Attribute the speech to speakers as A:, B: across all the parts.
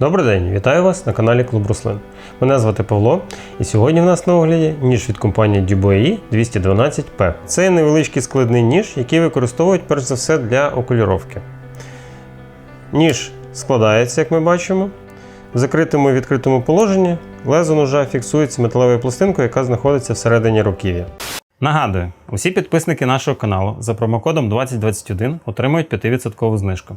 A: Добрий день, вітаю вас на каналі Клуб Руслин. Мене звати Павло, і сьогодні в нас на огляді ніж від компанії Dubois 212P. Це невеличкий складний ніж, який використовують перш за все для окуліровки. Ніж складається, як ми бачимо. В закритому і відкритому положенні лезо ножа фіксується металевою пластинкою, яка знаходиться всередині руків'я. Нагадую, усі підписники нашого каналу за промокодом 2021 отримують 5% знижку.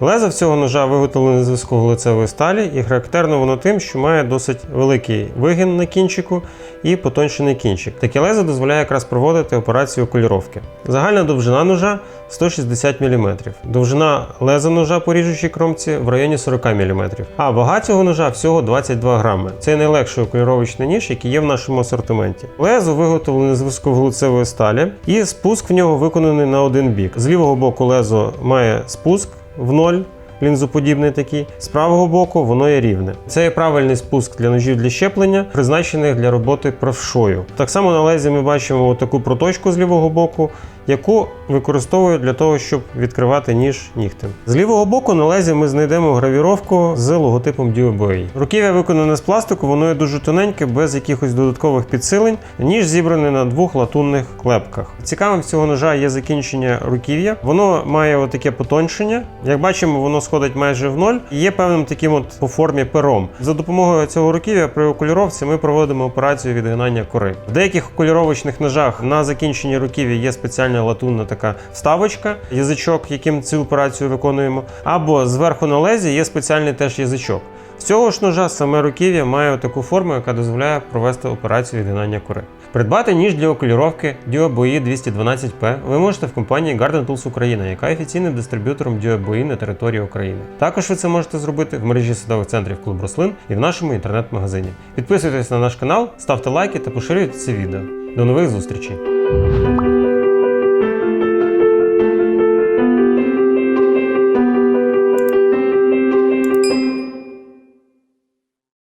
A: Лезо всього ножа виготовлене з високоглицевої сталі і характерно воно тим, що має досить великий вигін на кінчику і потончений кінчик. Таке лезо дозволяє якраз проводити операцію окуліровки. Загальна довжина ножа 160 мм. Довжина леза ножа по ріжучій кромці в районі 40 мм. А вага цього ножа всього 22 грами. Це найлегший окуліровочний ніж, який є в нашому асортименті. Лезо виготовлене з високоглицевої сталі, і спуск в нього виконаний на один бік. З лівого боку лезо має спуск в ноль. Лінзоподібний такий, з правого боку воно є рівне. Це є правильний спуск для ножів для щеплення, призначених для роботи правшою. Так само на лезі ми бачимо таку проточку з лівого боку, яку використовують для того, щоб відкривати ніж нігтем. З лівого боку на лезі ми знайдемо гравіровку з логотипом Duoboy. Руків'я виконане з пластику, воно є дуже тоненьке, без якихось додаткових підсилень. Ніж зібраний на двох латунних клепках. Цікавим цього ножа є закінчення руків'я. Воно має отаке потоншення. Як бачимо, воно сходить майже в ноль і є певним таким от по формі пером. За допомогою цього руків'я при окуліровці ми проводимо операцію відгинання кори. В деяких окуліровочних ножах на закінченні руків'я є спеціальна латунна така вставочка, язичок, яким цю операцію виконуємо. Або зверху на лезі є спеціальний теж язичок. З цього ж ножа саме руків'я має таку форму, яка дозволяє провести операцію відгинання кори. Придбати ніж для окуліровки Duoboy 212P ви можете в компанії Garden Tools Україна, яка офіційним дистриб'ютором Duoboy на території України. Також ви це можете зробити в мережі садових центрів Клуб Рослин і в нашому інтернет-магазині. Підписуйтесь на наш канал, ставте лайки та поширюйте це відео. До нових зустрічей!